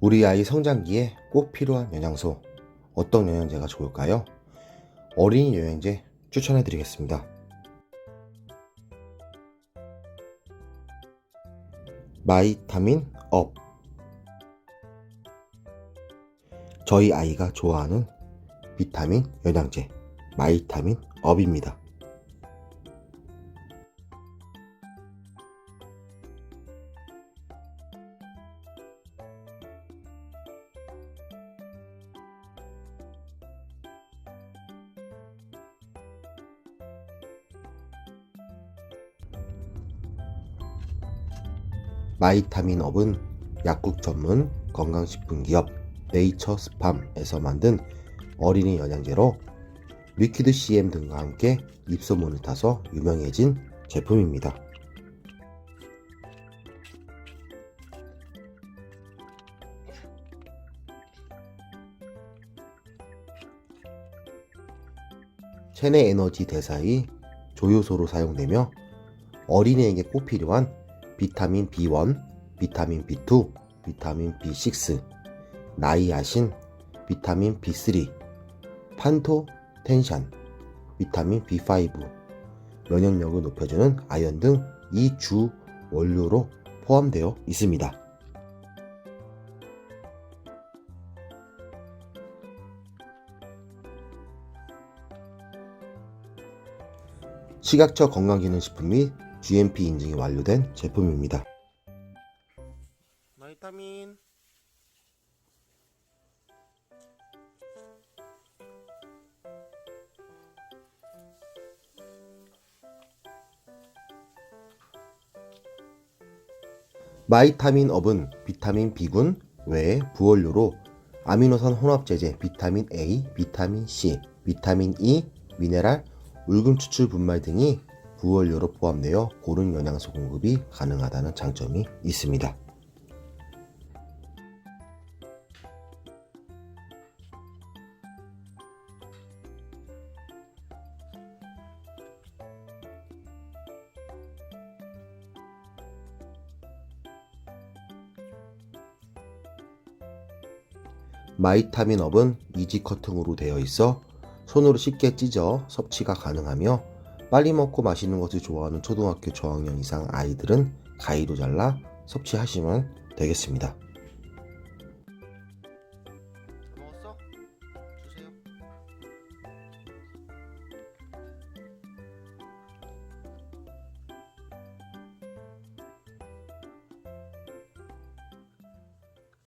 우리 아이 성장기에 꼭 필요한 영양소 어떤 영양제가 좋을까요? 어린이 영양제 추천해 드리겠습니다. 마이타민 업 저희 아이가 좋아하는 비타민 영양제 마이타민 업입니다. 마이타민 업은 약국 전문 건강식품 기업 네이처 스팜에서 만든 어린이 영양제로 리퀴드 CM 등과 함께 입소문을 타서 유명해진 제품입니다. 체내 에너지 대사의 조효소로 사용되며 어린이에게 꼭 필요한 비타민 B1, 비타민 B2, 비타민 B6, 나이아신, 비타민 B3, 판토텐산, 비타민 B5, 면역력을 높여주는 아연 등 이 주 원료로 포함되어 있습니다. 식약처 건강기능식품 및 GMP 인증이 완료된 제품입니다. 바이타민 마이타민 업은 비타민 B군 외에 부원료로 아미노산 혼합제제 비타민 A, 비타민 C, 비타민 E, 미네랄, 울금 추출 분말 등이 부원료로 포함되어 고른 영양소 공급이 가능하다는 장점이 있습니다. 마이타민 업은 이지 커팅으로 되어 있어 손으로 쉽게 찢어 섭취가 가능하며 빨리 먹고 마시는 것을 좋아하는 초등학교 저학년 이상 아이들은 가위로 잘라 섭취하시면 되겠습니다.